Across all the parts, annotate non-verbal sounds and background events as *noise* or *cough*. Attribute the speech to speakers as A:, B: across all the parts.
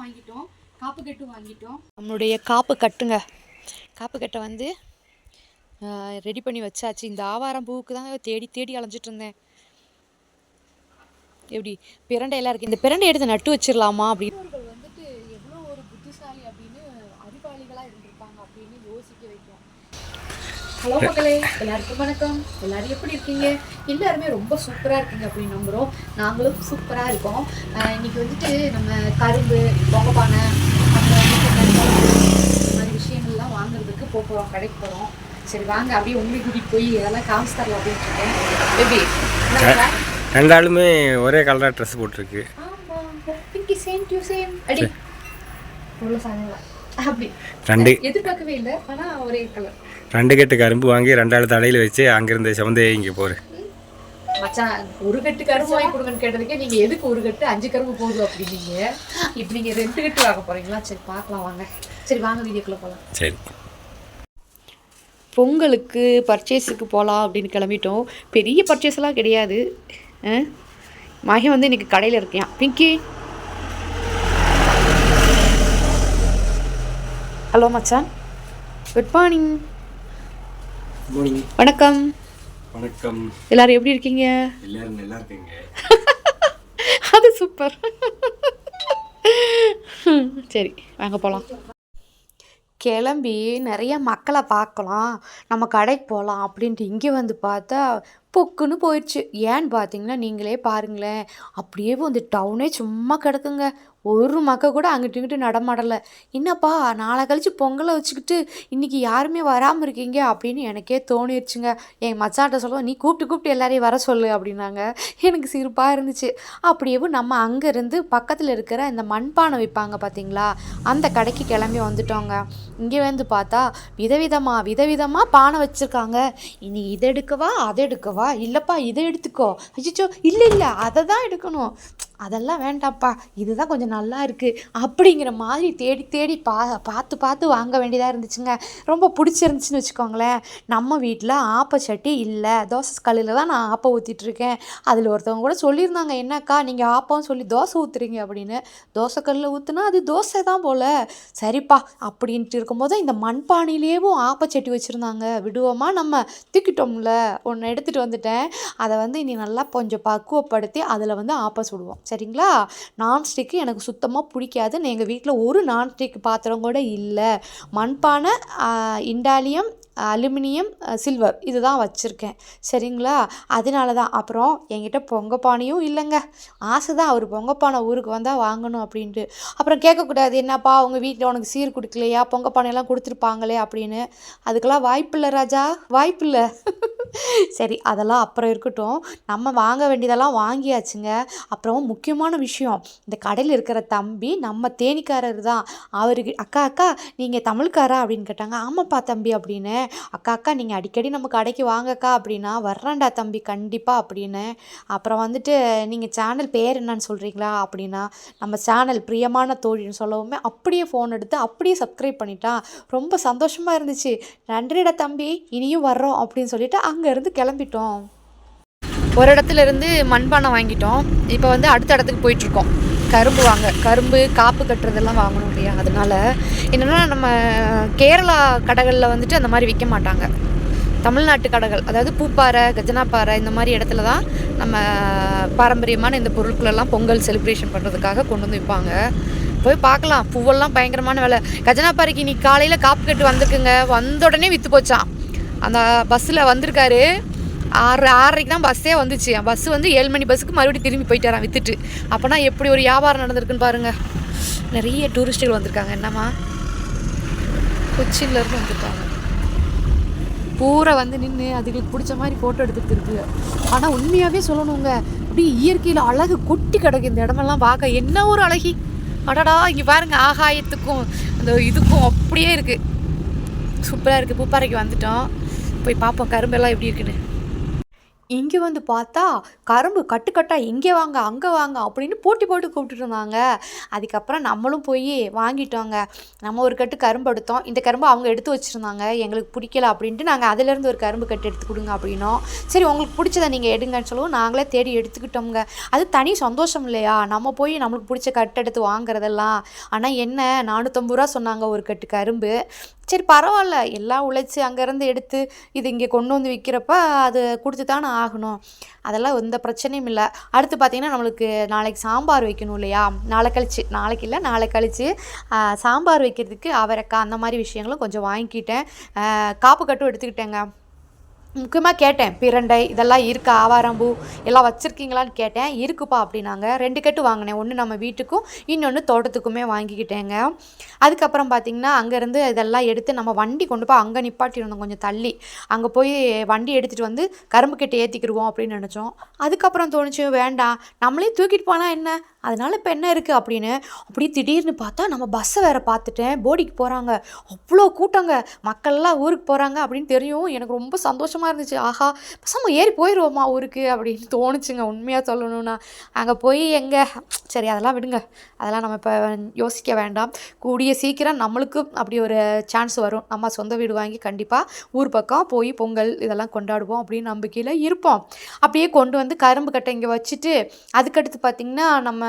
A: வாங்கிட்டோம். காப்பு கட்டு வாங்கிட்டோம்.
B: நம்மளுடைய காப்பு கட்டுங்க. காப்பு கட்டை வந்து ரெடி பண்ணி வச்சாச்சு. இந்த ஆவாரம் பூவுக்கு தான் தேடி தேடி அலைஞ்சிட்டு இருந்தேன். எப்படி? பிரண்டை எல்லாம் இருக்குது இந்த பிரண்டை எடுத்து நட்டு வச்சிடலாமா அப்படின்னு
A: முன்னோர்கள் வந்துட்டு எவ்வளோ ஒரு புத்திசாலி அப்படின்னு அறிவாளிகளாக இருந்திருப்பாங்க அப்படின்னு யோசிக்க வைக்கும் ஹலோ மக்களே எல்லாருக்கும் வணக்கம். எல்லாரும் எப்படி இருக்கீங்க? எல்லாருமே ரொம்ப சூப்பராக இருக்கீங்க அப்படின்னு நம்புகிறோம் நாங்களும் சூப்பராக இருக்கோம். இன்னைக்கு வந்துட்டு நம்ம கரும்பு பொங்கப்பானை இந்த மாதிரி விஷயங்கள்லாம் வாங்குறதுக்கு போக போகிறோம் கடைக்கு போகிறோம் சரி வாங்க அப்படியே உங்களை கூட்டிகிட்டு போய் இதெல்லாம் காமிச்சு தரலாம் அப்படின்னு இருக்கேன். எப்படி
C: ரெண்டாளுமே ஒரே கலராக ட்ரெஸ் போட்டிருக்கு. ரெண்டு.
A: எதிர்பார்க்கவே இல்லை ஆனா ஒரே கலர்
C: ரெண்டு கட்டு கரும்பு வாங்கி ரெண்டாள் தலையில் வச்சு அங்கேருந்து செவந்தையே இங்கே போகிற
A: மச்சான் ஒரு கட்டு கரும்பு வாங்கி கொடுங்கன்னு கேட்டதுக்கே நீங்க எதுக்கு ஒரு கட்டு அஞ்சு கரும்பு போதும் அப்படின்னீங்க. இப்போ நீங்க ரெண்டு கட்டு வாங்க போறீங்களா? சரி பார்க்கலாம் வாங்க. சரி வாங்க வீடியோக்குள்ள போலாம்.
C: சரி.
B: பொங்கலுக்கு பர்ச்சேஸுக்கு போகலாம் அப்படின்னு கிளம்பிட்டோம். பெரிய பர்ச்சேஸ்லாம் கிடையாது. ஆ? மகன் வந்து இன்னைக்கு கடையில் இருக்கான் பிங்கி. ஹலோ மச்சான். குட் மார்னிங் வணக்கம்.
C: வணக்கம்.
B: எல்லாரும் எப்படி இருக்கீங்க?
C: எல்லாரும் நல்லா இருக்கீங்க. *laughs*
B: அது சூப்பர் *laughs* சரி வாங்க போகலாம் கிளம்பி நிறைய மக்களை பார்க்கலாம். நம்ம கடைக்கு போகலாம் அப்படின்ட்டு இங்கே வந்து பார்த்தா பொக்குன்னு போயிடுச்சு. ஏன்னு பார்த்தீங்கன்னா நீங்களே பாருங்களேன். அப்படியே வந்து டவுனே சும்மா கிடக்குங்க. ஒரு மக்க கூட அங்கிட்டு இங்கிட்டு நடமாடலை. என்னப்பா நாளை கழிச்சு பொங்கலை வச்சுக்கிட்டு இன்னைக்கு யாருமே வராமல் இருக்கீங்க? அப்படின்னு எனக்கே தோணிடுச்சுங்க என் மச்சாட்ட சொல்லுவோம் நீ கூப்பிட்டு கூப்பிட்டு எல்லாரையும் வர சொல்லு அப்படின்னாங்க. எனக்கு சிரிப்பாக இருந்துச்சு. அப்படியேவும் நம்ம அங்கேருந்து பக்கத்தில் இருக்கிற இந்த மண்பானை விற்பாங்க பார்த்தீங்களா அந்த கடைக்கு கிளம்பி வந்துட்டோங்க. இங்கே வந்து பார்த்தா விதவிதமாக விதவிதமாக பானை வச்சுருக்காங்க. இனி இதை எடுக்கவா அதை எடுக்கவா? இல்லைப்பா இதை எடுத்துக்கோ. அச்சோ இல்லை இல்லை அதை தான் எடுக்கணும். அதெல்லாம் வேண்டாம்ப்பா இதுதான் கொஞ்சம் நல்லா இருக்குது அப்படிங்கிற மாதிரி தேடி தேடி பா பார்த்து பார்த்து வாங்க வேண்டியதாக இருந்துச்சுங்க. ரொம்ப பிடிச்சிருந்துச்சின்னு வச்சுக்கோங்களேன். நம்ம வீட்டில் ஆப்பச்சட்டி இல்லை. தோசை கல்லில் தான் நான் ஆப்பை ஊற்றிட்டுருக்கேன் அதில் ஒருத்தவங்க கூட சொல்லியிருந்தாங்க என்னக்கா நீங்கள் ஆப்பம் சொல்லி தோசை ஊற்றுறீங்க அப்படின்னு. தோசை கல்லில் ஊற்றுனா அது தோசை தான் போல். சரிப்பா அப்படின்ட்டு இருக்கும்போது இந்த மண்பானையிலேயும் ஆப்பச்சட்டி வச்சுருந்தாங்க. விடுவோமா நம்ம? தூக்கிட்டோம்ல. ஒன்று எடுத்துகிட்டு வந்துட்டேன். அதை வந்து இனி நல்லா கொஞ்சம் பக்குவப்படுத்தி அதில் வந்து ஆப்ப சுடுவோம். சரிங்களா? நான்ஸ்டிக்கு எனக்கு சுத்தமாக பிடிக்காது எங்கள் வீட்டில் ஒரு நான்ஸ்டிக் பாத்திரம் கூட இல்லை. மண்பானை இண்டாலியம் அலுமினியம் சில்வர் இதுதான் வச்சுருக்கேன். சரிங்களா? அதனால தான் அப்புறம் என்கிட்ட பொங்கப்பானையும் இல்லைங்க. ஆசை தான் அவர் பொங்கப்பானை ஊருக்கு வந்தால் வாங்கணும் அப்படின்ட்டு. அப்புறம் கேட்கக்கூடாது. என்னப்பா உங்கள் வீட்டில் உனக்கு சீர் கொடுக்கலையா? பொங்கப்பானையெல்லாம் கொடுத்துருப்பாங்களே அப்படின்னு. அதுக்கெல்லாம் வாய்ப்பில்லை ராஜா. வாய்ப்பில்லை. *laughs* சரி அதெல்லாம் அப்புறம் இருக்கட்டும். நம்ம வாங்க வேண்டியதெல்லாம் வாங்கியாச்சுங்க. அப்புறம் முக்கியமான விஷயம். இந்த கடையில் இருக்கிற தம்பி நம்ம தேனிக்காரர் தான் அவருக்கு அக்கா அக்கா நீங்கள் தமிழ்காரா? அப்படின்னு கேட்டாங்க. ஆமாப்பா தம்பி அப்படின்னு. அக்கா அக்கா நீங்கள் அடிக்கடி நம்ம கடைக்கு வாங்கக்கா அப்படின்னா வர்றேன்டா தம்பி கண்டிப்பாக அப்படின்னு. அப்புறம் வந்துட்டு நீங்கள் சேனல் பேர் என்னன்னு சொல்கிறீங்களா அப்படின்னா நம்ம சேனல் பிரியமான தோழின்னு சொல்லவுமே அப்படியே ஃபோன் எடுத்து அப்படியே சப்ஸ்கிரைப் பண்ணிட்டான் ரொம்ப சந்தோஷமாக இருந்துச்சு. நன்றிடா தம்பி இனியும் வர்றோம் அப்படின்னு சொல்லிட்டு அங்கேருந்து கிளம்பிட்டோம். ஒரு இடத்துல இருந்து மண்பானை வாங்கிட்டோம். இப்போ வந்து அடுத்த இடத்துக்கு போயிட்டுருக்கோம் கரும்பு வாங்க கரும்பு காப்பு கட்டுறதெல்லாம் வாங்கணும் இல்லையா? அதனால என்னென்னா நம்ம கேரளா கடைகளில் வந்துட்டு அந்த மாதிரி விற்க மாட்டாங்க. தமிழ்நாட்டு கடைகள் அதாவது பூப்பாறை கஜனாப்பாறை இந்த மாதிரி இடத்துல தான் நம்ம பாரம்பரியமான இந்த பொருட்களெல்லாம் பொங்கல் செலிப்ரேஷன் பண்ணுறதுக்காக கொண்டு வந்து விற்பாங்க போய் பார்க்கலாம். பூவெல்லாம் பயங்கரமான வேலை. கஜனாப்பாறைக்கு இன்னைக்கு காலையில் காப்பு கட்டு வந்திருக்குங்க. வந்த உடனே விற்று போச்சான் அந்த பஸ்ஸில் வந்திருக்காரு. ஆறு ஆறரைக்கு தான் பஸ்ஸே வந்துச்சு. பஸ் வந்து ஏழு மணி பஸ்ஸுக்கு மறுபடியும் திரும்பி போயிட்டாரான் வித்துட்டு. அப்போனா எப்படி ஒரு வியாபாரம் நடந்திருக்குன்னு பாருங்கள் நிறைய டூரிஸ்ட்டுகள் வந்திருக்காங்க. என்னம்மா? கொச்சின்லேருந்து வந்திருக்காங்க. பூரா வந்து நின்று அதுகளுக்கு பிடிச்ச மாதிரி ஃபோட்டோ எடுத்துகிட்டு இருக்கு. ஆனால் உண்மையாகவே சொல்லணுங்க. அப்படியே இயற்கையில் அழகு கொட்டி கிடக்கு இந்த இடமெல்லாம் பார்க்க. என்ன ஒரு அழகி. அடடா இங்கே பாருங்கள் ஆகாயத்துக்கும் அந்த இதுக்கும் அப்படியே இருக்குது சூப்பராக இருக்குது பூப்பாறைக்கு வந்துட்டோம். போய் பார்ப்போம் கரும்பெல்லாம் எப்படி இருக்குன்னு. இங்கே வந்து பார்த்தா கரும்பு கட்டுக்கட்டாக இங்கே வாங்க அங்கே வாங்க அப்படின்னு போட்டி போட்டு கூப்பிட்டுருந்தாங்க இருந்தாங்க. அதுக்கப்புறம் நம்மளும் போய் வாங்கிட்டோங்க. நம்ம ஒரு கட்டு கரும்பு எடுத்தோம். இந்த கரும்பு அவங்க எடுத்து வச்சுருந்தாங்க. எங்களுக்கு பிடிக்கல அப்படின்ட்டு நாங்கள் அதிலேருந்து ஒரு கரும்பு கட்டு எடுத்து கொடுங்க அப்படின்னோம். சரி உங்களுக்கு பிடிச்சதை நீங்கள் எடுங்கன்னு சொல்லுவோம். நாங்களே தேடி எடுத்துக்கிட்டோங்க அது தனி சந்தோஷம் இல்லையா? நம்ம போய் நம்மளுக்கு பிடிச்ச கட்டு எடுத்து வாங்குறதெல்லாம். ஆனால் என்ன? நானூற்றம்பது ரூபா சொன்னாங்க ஒரு கட்டு கரும்பு. சரி பரவாயில்ல. எல்லாம் உழைச்சி அங்கேருந்து எடுத்து இது இங்கே கொண்டு வந்து விற்கிறப்ப அது கொடுத்து தானே ஆகணும். அதெல்லாம் எந்த பிரச்சனையும் இல்லை. அடுத்து பார்த்திங்கன்னா நம்மளுக்கு நாளைக்கு சாம்பார் வைக்கணும் இல்லையா? நாளை கழிச்சு. நாளைக்கு இல்லை நாளை கழிச்சு சாம்பார் வைக்கிறதுக்கு அவரைக்காய் அந்த மாதிரி விஷயங்களும் கொஞ்சம் வாங்கிக்கிட்டேன். காப்பு கட்டும் எடுத்துக்கிட்டேங்க. முக்கியமாக கேட்டேன் பிரண்டை இதெல்லாம் இருக்கா ஆவாரம்பூ எல்லாம் வச்சுருக்கீங்களான்னு கேட்டேன். இருக்குப்பா அப்படின்னாங்க. ரெண்டு கட்டு வாங்கினேன். ஒன்று நம்ம வீட்டுக்கும் இன்னொன்று தோட்டத்துக்குமே வாங்கிக்கிட்டேங்க. அதுக்கப்புறம் பார்த்திங்கன்னா அங்கேருந்து இதெல்லாம் எடுத்து நம்ம வண்டி கொண்டு போய் அங்கே நிப்பாட்டியிருந்தோம் கொஞ்சம் தள்ளி. அங்கே போய் வண்டி எடுத்துகிட்டு வந்து கரும்பு கட்டு ஏற்றிக்கிடுவோம் அப்படின்னு நினச்சோம். அதுக்கப்புறம் தோணுச்சு வேண்டாம். நம்மளே தூக்கிட்டு போனால் என்ன? அதனால் இப்போ என்ன இருக்குது அப்படின்னு அப்படியே திடீர்னு பார்த்தா நம்ம பஸ்ஸை வேறு பார்த்துட்டேன் போடிக்கு போகிறாங்க அவ்வளோ கூட்டங்க. மக்கள்லாம் ஊருக்கு போகிறாங்க அப்படின்னு தெரியும். எனக்கு ரொம்ப சந்தோஷமாக இருந்துச்சு. ஆஹா பசங்க ஏறி போயிடுவோமா ஊருக்கு அப்படின்னு தோணுச்சுங்க. உண்மையாக சொல்லணும்னா. அங்கே போய் எங்கே? சரி அதெல்லாம் விடுங்க. அதெல்லாம் நம்ம இப்போ யோசிக்க வேண்டாம். கூடிய சீக்கிரம் நம்மளுக்கும் அப்படி ஒரு சான்ஸ் வரும். நம்ம சொந்த வீடு வாங்கி கண்டிப்பாக ஊர் பக்கம் போய் பொங்கல் இதெல்லாம் கொண்டாடுவோம் அப்படின்னு நம்பிக்கையில் இருப்போம். அப்படியே கொண்டு வந்து கரும்பு கட்டை இங்கே வச்சுட்டு அதுக்கடுத்து பார்த்திங்கன்னா நம்ம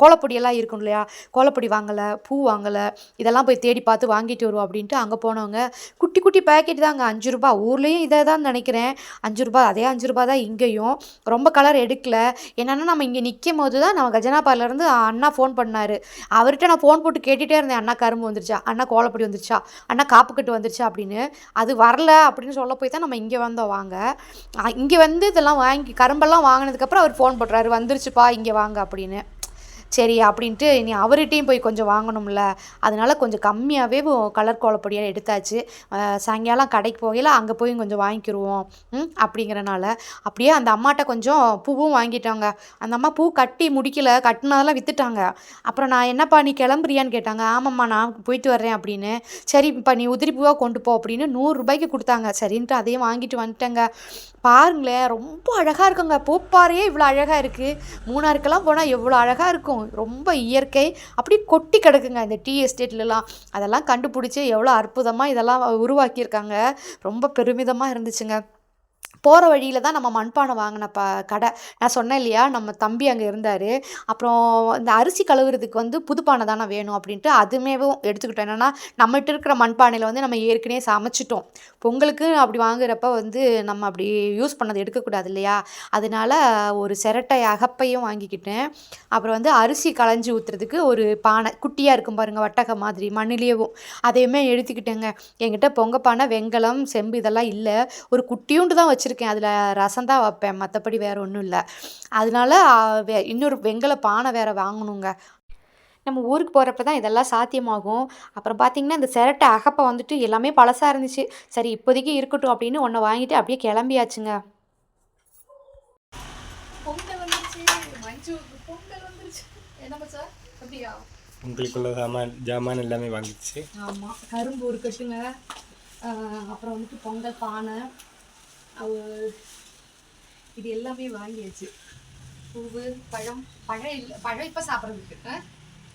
B: கோலப்பொடியெல்லாம் இருக்கும் இல்லையா? கோலப்பொடி வாங்கலை பூ வாங்கலை இதெல்லாம் போய் தேடி பார்த்து வாங்கிட்டு வருவோம் அப்படின்ட்டு அங்கே போனவங்க. குட்டி குட்டி பேக்கெட் தாங்க. அஞ்சு ரூபா. ஊர்லேயும் இதை தான் நினைக்கிறேன். அஞ்சு ரூபா. அதே அஞ்சு ரூபா தான் இங்கேயும். ரொம்ப கலர் எடுக்கல. என்னென்னா நம்ம இங்கே நிற்கும் போது தான் நம்ம கஜனாபாலேருந்து அண்ணா ஃபோன் பண்ணார். அவர்கிட்ட நான் ஃபோன் போட்டு கேட்டுகிட்டே இருந்தேன். அண்ணா கரும்பு வந்துருச்சா? அண்ணா கோலப்பொடி வந்துருச்சா? அண்ணா காப்புக்கட்டு வந்துருச்சா? அப்படின்னு. அது வரல அப்படின்னு சொல்ல போய் தான் நம்ம இங்கே வந்தோம். வாங்க. இங்கே வந்து இதெல்லாம் வாங்கி கரும்பெல்லாம் வாங்கினதுக்கப்புறம் அவர் ஃபோன் பண்ணுறாரு வந்துருச்சுப்பா இங்கே வாங்க அப்படின்னு. சரி அப்படின்ட்டு இனி அவர்கிட்டையும் போய் கொஞ்சம் வாங்கணும்ல. அதனால கொஞ்சம் கம்மியாகவே கலர் கோலப்பொடியாக எடுத்தாச்சு. சாயங்காலம் கடைக்கு போகையில் அங்கே போய் கொஞ்சம் வாங்கிக்கிருவோம். அப்படிங்கிறனால அப்படியே அந்த அம்மாட்ட கொஞ்சம் பூவும் வாங்கிட்டாங்க. அந்த அம்மா பூ கட்டி முடிக்கல கட்டினதெல்லாம் விற்றுட்டாங்க அப்புறம் நான் என்னப்பா நீ கிளம்புறியான்னு கேட்டாங்க. ஆமாம்மா நான் போயிட்டு வர்றேன் அப்படின்னு. சரி இப்போ நீ உதிரி பூவாக கொண்டு போ அப்படின்னு நூறுரூபாய்க்கு கொடுத்தாங்க. சரின்ட்டு அதையும் வாங்கிட்டு வந்துட்டேங்க. பாருங்களேன் ரொம்ப அழகாக இருக்குங்க. பூப்பாறையே இவ்வளோ அழகாக இருக்குது மூணாருக்கெல்லாம் போனால் எவ்வளோ அழகாக இருக்கும். ரொம்ப இயற்கை. அப்படி கொட்டி கிடக்குங்க இந்த டீ எஸ்டேட்லலாம். அதெல்லாம் கண்டுபிடிச்சி எவ்வளோ அற்புதமாக இதெல்லாம் உருவாக்கியிருக்காங்க. ரொம்ப பெருமிதமாக இருந்துச்சுங்க. போகிற வழியில் தான் நம்ம மண்பானை வாங்கின ப கடை. நான் சொன்னேன் இல்லையா நம்ம தம்பி அங்கே இருந்தார். அப்புறம் இந்த அரிசி கழுவுறதுக்கு வந்து புதுப்பானை தானே வேணும் அப்படின்ட்டு அதுமேவும் எடுத்துக்கிட்டோம். என்னென்னா நம்மகிட்ட இருக்கிற மண்பானையில் வந்து நம்ம ஏற்கனவே சமைச்சிட்டோம். பொங்கலுக்கு அப்படி வாங்குறப்ப வந்து நம்ம அப்படி யூஸ் பண்ணது எடுக்கக்கூடாது இல்லையா? அதனால ஒரு சிரட்டை அகப்பையும் வாங்கிக்கிட்டேன். அப்புறம் வந்து அரிசி களைஞ்சி ஊற்றுறதுக்கு ஒரு பானை குட்டியாக இருக்கும் பாருங்கள் வட்டக மாதிரி மண்ணிலேயும் அதையுமே எடுத்துக்கிட்டேங்க. என்கிட்ட பொங்க பானை வெங்கலம் செம்பு இதெல்லாம் இல்லை. ஒரு குட்டியூண்டு தான் வச்சுருக்கேன். அதில் ரசம் தான் வைப்பேன். மற்றபடி வேறு ஒன்றும் இல்லை. அதனால இன்னொரு வெங்கல பானை வேறு வாங்கணுங்க. நம்ம ஊருக்கு போகிறப்ப தான் இதெல்லாம் சாத்தியமாகும். அப்புறம் பார்த்தீங்கன்னா இந்த சிரட்டை அகப்பை வந்துட்டு எல்லாமே பழசாக இருந்துச்சு. சரி இப்போதைக்கு இருக்கட்டும் அப்படின்னு ஒன்று வாங்கிட்டு அப்படியே கிளம்பியாச்சுங்க.
A: பொங்கல் வந்துருச்சு. மஞ்சு பொங்கல் வந்துருச்சு. என்ன சார் அப்படியா?
C: உங்களுக்குள்ள சாமான் ஜாமான் எல்லாமே வாங்கிடுச்சு.
A: ஆமாம் கரும்பு ஒரு கட்டுங்க. அப்புறம் வந்துட்டு பொங்கல் பானை. இது எல்லாமே வாங்கியாச்சு. பூவு பழம் பழம் இல்லை பழம் இப்போ சாப்பிட்றதுக்கு.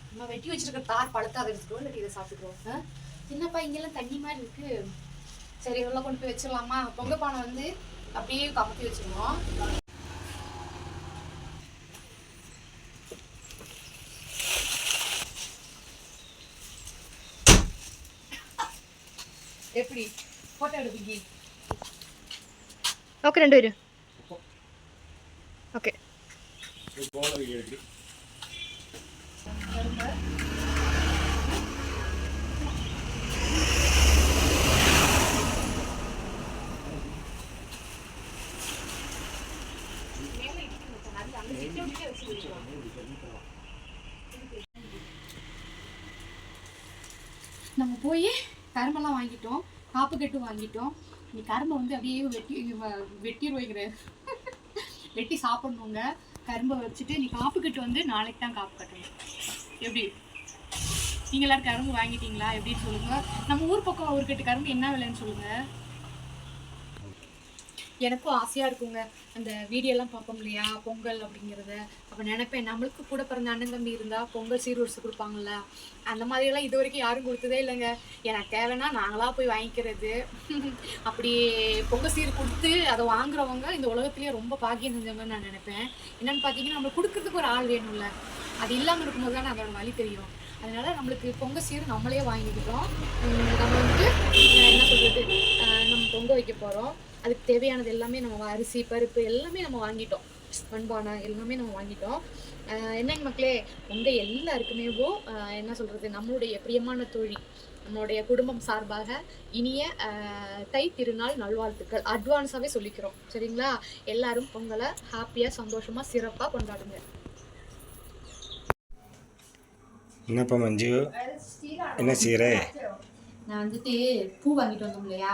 A: நம்ம வெட்டி வச்சிருக்க தார் பழத்தை அதை எடுத்துக்கிறோம் இல்லை இதை சாப்பிட்டுக்கிறோம் சின்னப்பா இங்கெல்லாம் தண்ணி மாதிரி இருக்கு. சரி இதெல்லாம் கொண்டு போய் வச்சிடலாமா? பொங்க பானை வந்து அப்படியே கமத்தி வச்சிருவோம். எப்படி? போட்டோ எடுப்பீங்க?
B: ஓகே ரெண்டு பேரும் ஓகே
A: நம்ம போய் கரும்பெல்லாம் வாங்கிட்டோம் காப்பு கட்டு வாங்கிட்டோம். நீ கரும்பை வந்து அப்படியே வெட்டி வ- வெட்டிடுவோங்கிற வெட்டி சாப்பிடணுங்க. கரும்பை வச்சுட்டு நீ காப்பு கட்டு வந்து நாளைக்கு தான் காப்பு கட்டணும். எப்படி? நீங்க எல்லாரும் கரும்பு வாங்கிட்டீங்களா? எப்படின்னு சொல்லுங்க. நம்ம ஊர் பக்கம் ஒரு கட்டு கரும்பு என்ன விலைன்னு சொல்லுங்க. எனக்கும் ஆசையாக இருக்குங்க. அந்த வீடியோலாம் பார்ப்போம் இல்லையா? பொங்கல் அப்படிங்கிறத. அப்போ நினைப்பேன் நம்மளுக்கு கூட பிறந்த அண்ணன் தம்பி இருந்தால் பொங்கல் சீர்வரிசு கொடுப்பாங்கல்ல. அந்த மாதிரியெல்லாம் இது வரைக்கும் யாரும் கொடுத்ததே இல்லைங்க. எனக்கு தேவைன்னா நாங்களாக போய் வாங்கிக்கிறது. அப்படி பொங்கல் சீர் கொடுத்து அதை வாங்குறவங்க இந்த உலகத்துலேயே ரொம்ப பாக்கியம் செஞ்சவங்கன்னு நான் நினைப்பேன். என்னென்னு பார்த்தீங்கன்னா நம்மளுக்கு கொடுக்கறதுக்கு ஒரு ஆள் வேணும்ல. அது இல்லாமல் இருக்கும்போது தான் அதோட வழி தெரியும். அதனால் நம்மளுக்கு பொங்க சீர் நம்மளே வாங்கிக்கிட்டோம். நம்ம வந்து என்ன சொல்கிறது நம்ம பொங்க வைக்க போகிறோம் அதுக்கு தேவையானது எல்லாமே நம்ம அரிசி பருப்பு எல்லாமே நம்ம வாங்கிட்டோம். மண்பானை எல்லாமே நம்ம வாங்கிட்டோம். அஹ் என்னங்க மக்களே உங்கள் எல்லாருக்குமே என்ன சொல்கிறது நம்மளுடைய பிரியமான தோழி நம்மளுடைய குடும்பம் சார்பாக இனிய அஹ், தை திருநாள் நல்வாழ்த்துக்கள். அட்வான்ஸாகவே சொல்லிக்கிறோம். சரிங்களா? எல்லாரும் பொங்கலை ஹாப்பியாக சந்தோஷமாக சிறப்பாக கொண்டாடுங்க.
C: என்னப்பா மஞ்சு? என்ன செய்கிற
B: நான் வந்துட்டு பூ வாங்கிட்டு வந்தோம் இல்லையா?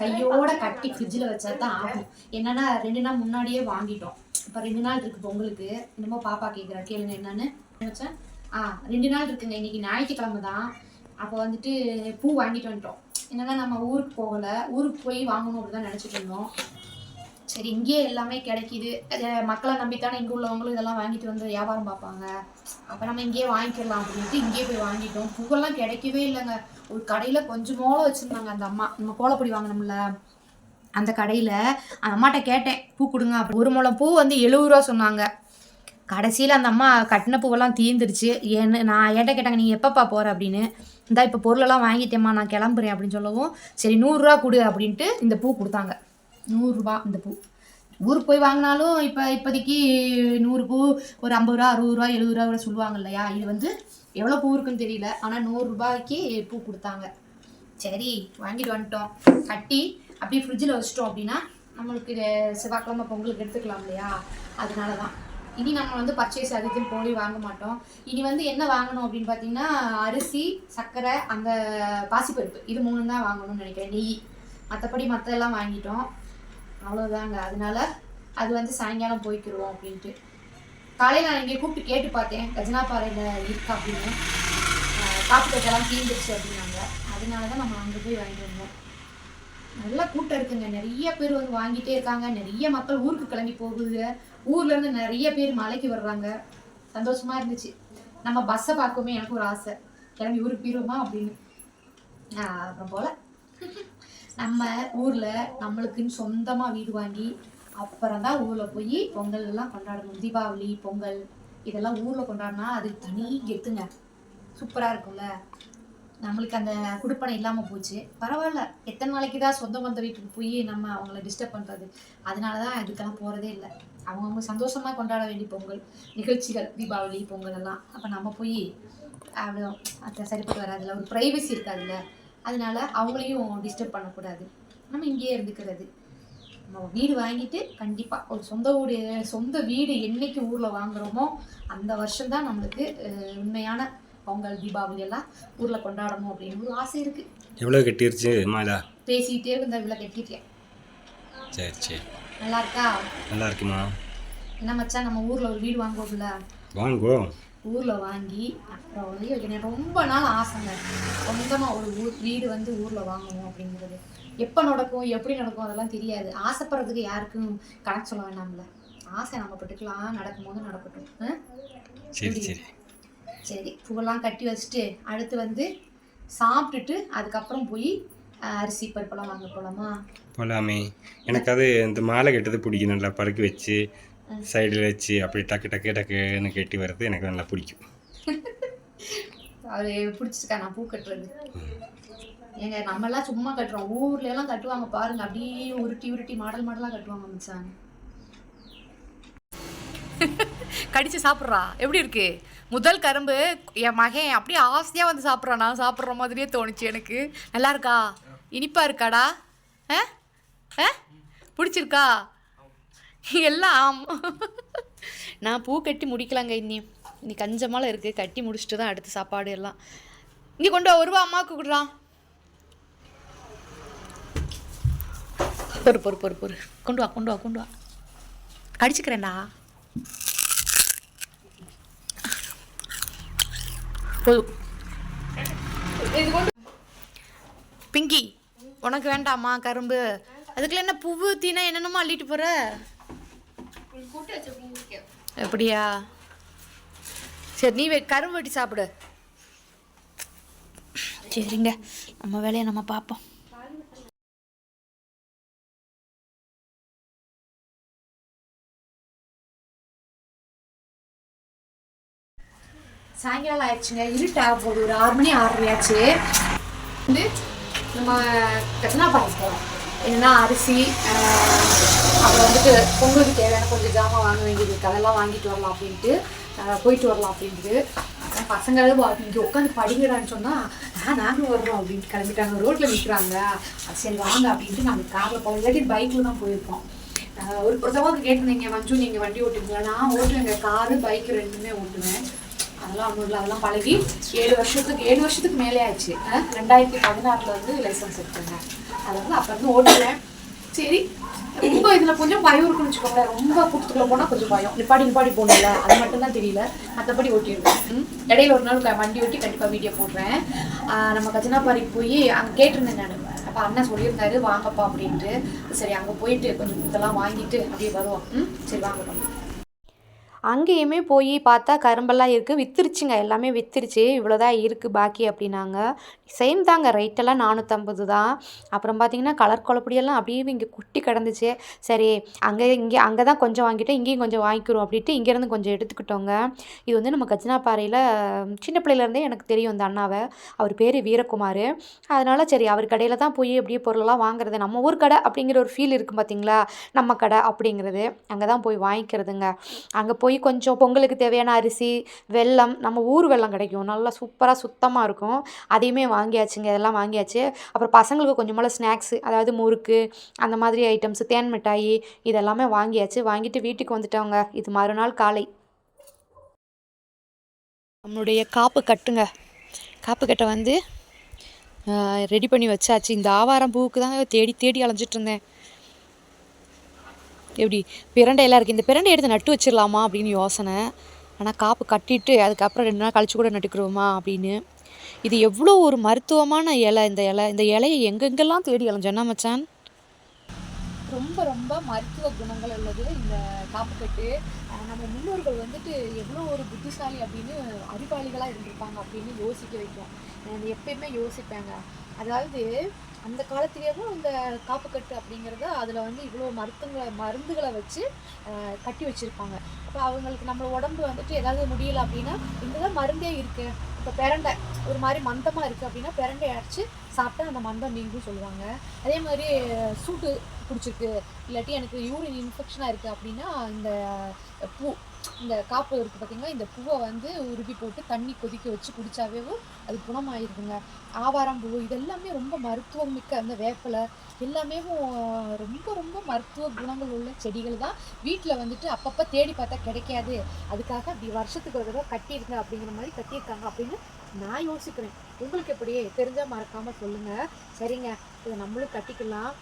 B: கையோட கட்டி ஃப்ரிட்ஜில் வச்சா தான் ஆகும். என்னன்னா ரெண்டு நாள் முன்னாடியே வாங்கிட்டோம். இப்போ ரெண்டு நாள் இருக்கு பொங்கலுக்கு என்னமோ பாப்பா கேட்குறா கேளுங்க என்னன்னு. வச்சேன் ஆ ரெண்டு நாள் இருக்குங்க. இன்னைக்கு ஞாயிற்றுக்கிழமை தான். அப்போ வந்துட்டு பூ வாங்கிட்டு வந்துட்டோம். என்னன்னா நம்ம ஊருக்கு போகலை. ஊருக்கு போய் வாங்கணும் அப்படின்னு தான் நினச்சிட்டு இருந்தோம். சரி இங்கேயே எல்லாமே கிடைக்கிது. மக்களை நம்பித்தானே இங்கே உள்ளவங்களும் இதெல்லாம் வாங்கிட்டு வந்து வியாபாரம் பார்ப்பாங்க. அப்போ நம்ம இங்கேயே வாங்கிக்கலாம் அப்படின்ட்டு இங்கேயே போய் வாங்கிட்டோம். பூவெல்லாம் கிடைக்கவே இல்லைங்க. ஒரு கடையில் கொஞ்சமோல வச்சுருந்தாங்க அந்த அம்மா. நம்ம கோலப்பொடி வாங்கினோம்ல அந்த கடையில் அந்த அம்மாட்ட கேட்டேன் பூ கொடுங்க அப்படி ஒரு முழம் பூ வந்து எழுபது ரூபா சொன்னாங்க. கடைசியில் அந்த அம்மா கட்டின பூவெல்லாம் தீர்ந்துருச்சு ஏன்னு நான் என்கிட்ட கேட்டாங்க நீ எப்பப்பா போகிற அப்படின்னு. இந்தா இப்போ பொருளெல்லாம் வாங்கிட்டேம்மா நான் கிளம்புறேன் அப்படின்னு சொல்லவும் சரி நூறுரூவா கொடு அப்படின்ட்டு இந்த பூ கொடுத்தாங்க. நூறுரூபா இந்த பூ. ஊருக்கு போய் வாங்கினாலும் இப்போ இப்போதைக்கு நூறு பூ ஒரு ஐம்பது ரூபா அறுபது ரூபா எழுபது ரூபா கூட சொல்லுவாங்க இல்லையா? இது வந்து எவ்வளோ பூ இருக்குன்னு தெரியல. ஆனால் நூறுரூபாய்க்கு பூ கொடுத்தாங்க. சரி வாங்கிட்டு வந்துட்டோம். கட்டி அப்படியே ஃப்ரிட்ஜில் வச்சிட்டோம் அப்படின்னா நம்மளுக்கு செவ்வாய்க்கிழமை பொங்கலுக்கு எடுத்துக்கலாம் இல்லையா? அதனால தான் இனி நம்ம வந்து பர்ச்சேஸ் அதிகம் போய் வாங்க மாட்டோம். இனி வந்து என்ன வாங்கணும் அப்படின்னு பார்த்தீங்கன்னா அரிசி சர்க்கரை அந்த பாசிப்பருப்பு. இது மூணு தான் வாங்கணும்னு நினைக்கிறேன். நெய். மற்றபடி மற்றெல்லாம் வாங்கிட்டோம். அவ்வளோதாங்க அதனால அது வந்து சாயங்காலம் போய்க்கிருவோம் அப்படின்ட்டு. காலையில் நான் இங்கே கூப்பிட்டு கேட்டு பார்த்தேன். கஜனா பாறையில் இருக்கா அப்படின்னு. ஆஹ் காப்பு கட்டெல்லாம் தீர்ந்துருச்சு அப்படின்னாங்க. அதனால தான் நம்ம அங்கே போய் வாங்கிட்டு வந்தோம். நல்ல கூட்டம் இருக்குங்க. நிறைய பேர் வந்து வாங்கிட்டே இருக்காங்க. நிறைய மக்கள் ஊருக்கு கிளம்பி போகுது. ஊர்லேருந்து நிறைய பேர் மலைக்கு வர்றாங்க. சந்தோஷமாக இருந்துச்சு. நம்ம பஸ்ஸை பார்க்கவுமே எனக்கு ஒரு ஆசை. கிளம்பி ஊருக்கு போயிடுவோமா அப்படின்னு. ஆஹ் அப்புறம் போல. நம்ம ஊர்ல நம்மளுக்குன்னு சொந்தமா வீடு வாங்கி அப்புறம் தான் ஊர்ல போய் பொங்கல் எல்லாம் கொண்டாடணும். தீபாவளி பொங்கல் இதெல்லாம் ஊர்ல கொண்டாடினா அது தனி கெத்துங்க. சூப்பரா இருக்கும்ல. நம்மளுக்கு அந்த குடுப்பனை இல்லாம போச்சு. பரவாயில்ல. எத்தனை நாளைக்கு தான் சொந்த பந்த வீட்டுக்கு போய் நம்ம அவங்கள டிஸ்டர்ப் பண்றது? அதனால தான் இதுக்கெல்லாம் போறதே இல்லை. அவங்கவுங்க சந்தோஷமா கொண்டாட வேண்டிய பொங்கல் நிகழ்ச்சிகள் தீபாவளி பொங்கல் எல்லாம். அப்ப நம்ம போய் அப்படி அது சரிப்பட்டு வராதுல்ல. ஒரு ப்ரைவசி இருக்காதுல்ல. அதனால அவங்களையும் டிஸ்டர்ப் பண்ணக்கூடாது. நம்ம இங்கேயே இருந்துக்கிறது. நம்ம வீடு வாங்கிட்டு கண்டிப்பா ஒரு சொந்த வீடு சொந்த வீடு என்னைக்கு ஊர்ல வாங்குறோமோ அந்த வருஷம் தான் நம்மளுக்கு உண்மையான பொங்கல் தீபாவளி எல்லாம் ஊர்ல கொண்டாடணும் அப்படின்னு ஒரு ஆசை இருக்கு.
C: எவ்வளோ கட்டிருச்சு
B: பேசிக்கிட்டே இருந்த இவ்வளோ கட்டிட்டேன்
C: சரி சரி.
B: நல்லா இருக்கா?
C: நல்லா இருக்குமா?
B: என்ன மச்சான் நம்ம ஊர்ல ஒரு வீடு வாங்குவோம்ல?
C: வாங்கோ
B: ஊர்ல வாங்கி அப்புறம் வந்து எனக்கு ரொம்ப நாள் ஆசைங்க. சொந்தமா ஒரு ஊர் வீடு வந்து ஊர்ல வாங்கணும் அப்படிங்கிறது. எப்போ நடக்கும் எப்படி நடக்கும் அதெல்லாம் தெரியாது. ஆசைப்படுறதுக்கு யாருக்கும் கணக்கு சொல்ல வேண்டாம்ல. ஆசை நம்ம பட்டுக்கலாம் நடக்கும்போது நடக்கட்டும்?
C: சரி சரி.
B: சரி பூவெல்லாம் கட்டி வச்சுட்டு அடுத்து வந்து சாப்பிட்டுட்டு அதுக்கப்புறம் போய் அரிசி பருப்பெல்லாம் வாங்க போலாமா?
C: போகலாமே எனக்கு அது இந்த மாலை கெட்டது பிடிக்கும் நல்லா பறக்க வச்சு. சைடில் வச்சு அப்படி டக்கு டக்கு டக்குன்னு கட்டி வர்றது எனக்கு நல்லா பிடிக்கும்.
B: அது பிடிச்சிருக்கா நான் பூ கட்டுறது. ஏங்க நம்மலாம் சும்மா கட்டுறோம். ஊர்ல எல்லாம் கட்டுவாங்க பாருங்க அப்படியே உருட்டி உருட்டி மாடல் மாடலா கட்டுவாங்க மச்சான்.
A: கடிச்சு சாப்பிட்றா. எப்படி இருக்கு? முதல் கரும்பு என் மகன் அப்படியே ஆசையாக வந்து சாப்பிட்றான். நான் சாப்பிட்ற மாதிரியே தோணுச்சு எனக்கு. நல்லா இருக்கா? இனிப்பா இருக்காடா? ஆ? ஆ? பிடிச்சிருக்கா? எல்லாம்.
B: நான் பூ கட்டி முடிக்கலாங்க இன்னி இன்னி கஞ்சமால இருக்கு. கட்டி முடிச்சுட்டு தான் அடுத்த சாப்பாடு எல்லாம். இங்கே கொண்டு வா ஒரு ரூபா அம்மாவுக்கு கொடுறான் பொறு பொறு பொறு பொறு. கொண்டு வா கொண்டு வா கொண்டு வா. கடிச்சுக்கிறேன்டா போதும். பிங்கி உனக்கு வேண்டாமா கரும்பு.
D: அதுக்குள்ள என்ன பூவு தீனா என்னென்னமோ அள்ளிட்டு போற? அப்படியா? சரி நீ கரும்பு வெட்டி சாப்பிடு. சரிங்க. நம்ம வேலையை நம்ம பார்ப்போம்.
B: சாயங்காலம் ஆயிடுச்சுங்க. இருட்டாக போகுது. ஒரு ஆறு மணி ஆறரை ஆச்சு வந்து நம்ம கட்டினா போகிறோம் என்னன்னா அரிசி அப்புறம் வந்துட்டு பொங்கலுக்கு தேவையான கொஞ்சம் ஜாமான் வாங்க வேண்டியது இருக்கு. அதெல்லாம் வாங்கிட்டு வரலாம் அப்படின்ட்டு போயிட்டு வரலாம் அப்படின்ட்டு. ஆனா பசங்க இங்கே உட்காந்து படிக்கிறான்னு சொன்னால் ஆ நாங்களும் வர்றோம் அப்படின்ட்டு கிளம்பிட்டாங்க. ரோட்டில் நிற்கிறாங்க சரி வாங்க அப்படின்ட்டு நாங்கள் காரில் போகிறோம் இல்லாட்டி பைக்கில் தான் போயிருப்போம் ஒரு ஒருத்தவங்க கேட்டிருந்தீங்க மஞ்சு நீங்கள் வண்டி ஓட்டுவீங்களா? நான் ஓட்டுவேங்க. காரு பைக்கு ரெண்டுமே ஓட்டுவேன். அதெல்லாம் ஒன்றும் இல்லை அதெல்லாம் பழகி ஏழு வருஷத்துக்கு ஏழு வருஷத்துக்கு மேலே ஆயிடுச்சு. ரெண்டாயிரத்தி பதினாறில் வந்து லைசன்ஸ் எடுத்தேங்க. அது வந்து அப்போ இருந்து ஓட்டுவேன் சரி ரொம்ப இதில் கொஞ்சம் பயம் இருக்குன்னு வச்சுக்கோங்களேன். ரொம்ப கூட்டத்துக்குள்ள போனால் கொஞ்சம் பயம். நிப்பாடி நிப்பாடி போகணும்ல. அது மட்டும் தான் தெரியல மற்றபடி ஓட்டிடுவேன் ம். இடையில ஒரு நாள் வண்டி ஓட்டி கண்டிப்பாக வீடியோ போடுறேன். நம்ம கஜனாபாரிக்கு போய் அங்கே கேட்டிருந்தேன் நான். அப்போ அண்ணன் சொல்லியிருந்தாரு வாங்கப்பா அப்படின்ட்டு. சரி அங்கே போயிட்டு கொஞ்சம் இதெல்லாம் வாங்கிட்டு அப்படியே வருவோம். ம் சரி வாங்க.
D: அங்கேயுமே போய் பார்த்தா கரும்பெல்லாம் இருக்குது வித்துருச்சுங்க. எல்லாமே வித்துருச்சு. இவ்வளோதான் இருக்குது பாக்கி அப்படின்னாங்க. சேம் தாங்க. ரேட்டெல்லாம் நானூற்றம்பது தான். அப்புறம் பார்த்தீங்கன்னா கலர் குழப்படியெல்லாம் அப்படியே இங்கே குட்டி கிடந்துச்சு. சரி அங்கே இங்கே அங்கே தான் கொஞ்சம் வாங்கிட்டோம். இங்கேயும் கொஞ்சம் வாங்கிக்கிறோம் அப்படின்ட்டு இங்கேருந்து கொஞ்சம் எடுத்துக்கிட்டோங்க. இது வந்து நம்ம கஜனாப்பாறையில் சின்ன பிள்ளையிலேருந்தே எனக்கு தெரியும் அந்த அண்ணாவை. அவர் பேர் வீரகுமார். அதனால் சரி அவர் கடையில் தான் போய் அப்படியே பொருளெல்லாம் வாங்குறது. நம்ம ஊர் கடை அப்படிங்கிற ஒரு ஃபீல் இருக்கும் பார்த்தீங்களா நம்ம கடை அப்படிங்கிறது. அங்கே தான் போய் வாங்கிக்கிறதுங்க. அங்கே போய் கொஞ்சம் பொங்கலுக்கு தேவையான அரிசி வெல்லம் நம்ம ஊர் வெல்லம் கிடைக்கும். நல்லா சூப்பராக சுத்தமாக இருக்கும். அதையுமே வாங்கியாச்சுங்க இதெல்லாம் வாங்கியாச்சு. அப்புறம் பசங்களுக்கு கொஞ்சமெல்லாம் ஸ்நாக்ஸு அதாவது முறுக்கு அந்த மாதிரி ஐட்டம்ஸு தேன் மிட்டாயி இதெல்லாமே வாங்கியாச்சு. வாங்கிட்டு வீட்டுக்கு வந்துட்டோங்க. இது மறுநாள் காலை. நம்மளுடைய காப்பு கட்டுங்க. காப்பு கட்டை வந்து ரெடி பண்ணி வச்சாச்சு. இந்த ஆவாரம் பூவுக்கு தான் தேடி தேடி அலைஞ்சிட்டு இருந்தேன். எப்படி பிரண்டை எல்லாம் இருக்குது இந்த பிரண்டை எடுத்து நட்டு வச்சிடலாமா அப்படின்னு யோசனை. ஆனால் காப்பு கட்டிட்டு அதுக்கப்புறம் ரெண்டு நாள் கழிச்சு கூட நட்டுக்கிறோமா அப்படின்னு. இது எவ்வளோ ஒரு மருத்துவமான இலை இந்த இலை. இந்த இலையை எங்கெங்கெல்லாம் தேடி அலைஞ்சோன்னா மச்சான்?
B: ரொம்ப ரொம்ப மருத்துவ குணங்கள் உள்ளது இந்த காப்புக்கட்டு. நம்ம முன்னோர்கள் வந்துட்டு எவ்வளோ ஒரு புத்திசாலி அப்படின்னு அறிவாளிகளாக இருந்திருப்பாங்க அப்படின்னு யோசிக்க வைக்கும். எப்பயுமே யோசிப்பாங்க. அதாவது அந்த காலத்திலேயும் இந்த காப்புக்கட்டு அப்படிங்கிறத அதில் வந்து இவ்வளோ மருத்துவங்களை மருந்துகளை வச்சு கட்டி வச்சுருப்பாங்க. இப்போ அவங்களுக்கு நம்ம உடம்பு வந்துட்டு ஏதாவது முடியல அப்படின்னா இங்கதான் மருந்தே இருக்குது இப்போ பிரண்டை ஒரு மாதிரி மந்தமாக இருக்குது அப்படின்னா பிறண்டை அரைச்சி சாப்பிட்டா அந்த மந்தம் நீங்கும் சொல்லுவாங்க. அதே மாதிரி சூட்டு பிடிச்சிருக்கு. இல்லாட்டி எனக்கு யூரின் இன்ஃபெக்ஷனாக இருக்குது அப்படின்னா இந்த பூ இந்த காப்பு இருக்குது பார்த்தீங்கன்னா இந்த பூவை வந்து உருவி போட்டு தண்ணி கொதிக்க வச்சு குடித்தாவே அது குணமாயிருதுங்க. ஆவாரம் பூ இதெல்லாமே ரொம்ப மருத்துவம் மிக்க அந்த வேப்பிலை எல்லாமே ரொம்ப ரொம்ப மருத்துவ குணங்கள் உள்ள செடிகள் தான். வீட்டில் வந்துட்டு அப்பப்போ தேடி பார்த்தா கிடைக்காது. அதுக்காக அப்படி வருஷத்துக்கு ஒரு தடவை கட்டியிருங்க அப்படிங்கிற மாதிரி கட்டியிருக்காங்க அப்படின்னு நான் யோசிக்கிறேன். உங்களுக்கு எப்படி? தெரிஞ்சால் மறக்காமல் சொல்லுங்கள் சரிங்க. இதை நம்மளும் கட்டிக்கலாம்.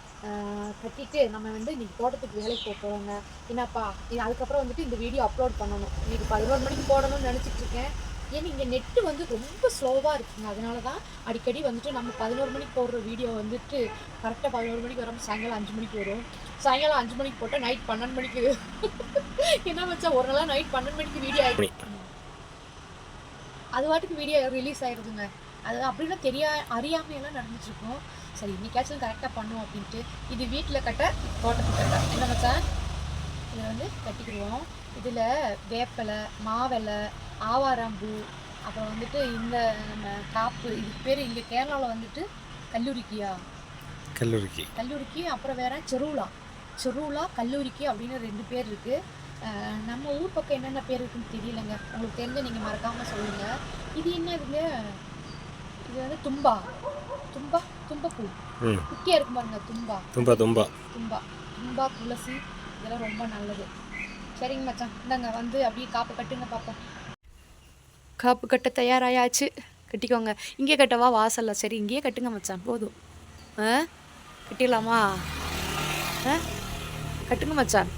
B: கட்டிட்டு நம்ம வந்து இன்னைக்கு தோட்டத்துக்கு வேலைக்கு போக போகிறோங்க என்னப்பா அதுக்கப்புறம் வந்துட்டு இந்த வீடியோ அப்லோட் பண்ணணும். இன்னைக்கு பதினோரு மணிக்கு போடணும்னு நினச்சிட்டு இருக்கேன். ஏன்னா இங்கே நெட்டு வந்து ரொம்ப ஸ்லோவாக இருக்குங்க. அதனால தான் அடிக்கடி வந்துட்டு நம்ம பதினோரு மணிக்கு போடுற வீடியோ வந்துட்டு கரெக்டாக பதினோரு மணிக்கு வரும் சாயங்காலம் அஞ்சு மணிக்கு வரும். சாயங்காலம் அஞ்சு மணிக்கு போட்டால் நைட் பன்னெண்டு மணிக்கு. என்ன வச்சா ஒரு நாளாக நைட் பன்னெண்டு மணிக்கு வீடியோ ஆகிடும் அது வாட்டுக்கு வீடியோ ரிலீஸ் ஆயிடுதுங்க அது அப்படின்னா தெரியா அறியாமையெல்லாம் நடந்துட்டு இருக்கும் சரி இன்னைக்காச்சும் கரெக்டாக பண்ணுவோம் அப்படின்ட்டு இது வீட்டில் கட்ட தோட்டத்துக்கு கட்ட என்ன மச்சான்? இதை வந்து கட்டிக்கிடுவோம். இதில் வேப்பலை மாவலை ஆவாராம்பூ அப்புறம் வந்துட்டு இந்த நம்ம காப்பு இது பேர் இங்கே கேரளாவில் வந்துட்டு கல்லூரிக்கியா?
C: கல்லூரிக்கு.
B: கல்லூரிக்கு அப்புறம் வேற செருவுலா. செருவுலா கல்லூரிக்கு அப்படின்னு ரெண்டு பேர் இருக்கு. அஹ் நம்ம ஊர் பக்கம் என்னென்ன பேர் இருக்குன்னு தெரியலங்க. உங்களுக்கு தெரிஞ்ச நீங்கள் மறக்காம சொல்லுங்க. இது என்ன இதுங்க? இது வந்து தும்பா. தும்பா தும்பப்பூ
C: ம்.
B: குட்டியா இருக்கும் பாருங்க தும்பா.
C: தும்பா தும்பா.
B: தும்பா. தும்பா துளசி இதெல்லாம் ரொம்ப நல்லது. சரிங்க மச்சான். இந்தாங்க வந்து அப்படியே காப்பு கட்டுங்க பார்ப்போம்
D: காப்பு கட்ட தயாராயாச்சு. கட்டிக்கோங்க. இங்கே கட்டவா வாசல்ல. சரி இங்கேயே கட்டுங்க மச்சான். போதும். ஆ? கட்டிடலாமா? ஆ? கட்டுங்க மச்சான்.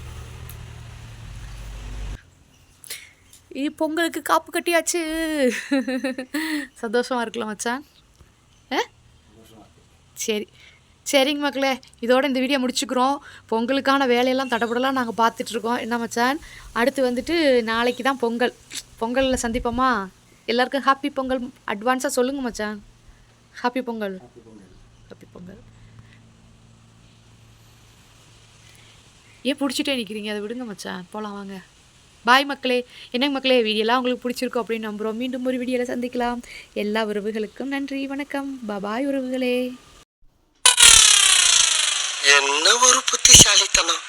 D: பொங்கலுக்கு காப்பு கட்டியாச்சு. சந்தோஷமா இருக்கலாம் மச்சான். ஆ? சரி.
B: சரிங்க மக்களே இதோட இந்த வீடியோ முடிச்சுக்கிறோம். பொங்கலுக்கான வேலையெல்லாம் தடபடலாம் நாங்கள் பார்த்துட்ருக்கோம். என்ன மச்சான்? அடுத்து வந்துட்டு நாளைக்கு தான் பொங்கல். பொங்கலில் சந்திப்போமா? எல்லாருக்கும் ஹாப்பி பொங்கல். அட்வான்ஸாக சொல்லுங்க மச்சான். ஹாப்பி பொங்கல். ஹாப்பி பொங்கல். ஏன் பிடிச்சிட்டே நிற்கிறீங்க அதை விடுங்க மச்சான். போகலாம் வாங்க. பாய் மக்களே. என்னங்க மக்களே வீடியோலாம் உங்களுக்கு பிடிச்சிருக்கும் அப்படின்னு நம்புகிறோம் மீண்டும் ஒரு வீடியோவில் சந்திக்கலாம். எல்லா உறவுகளுக்கும் நன்றி. வணக்கம். பாய் உறவுகளே.
E: என்ன ஒரு புத்திசாலித்தனம்.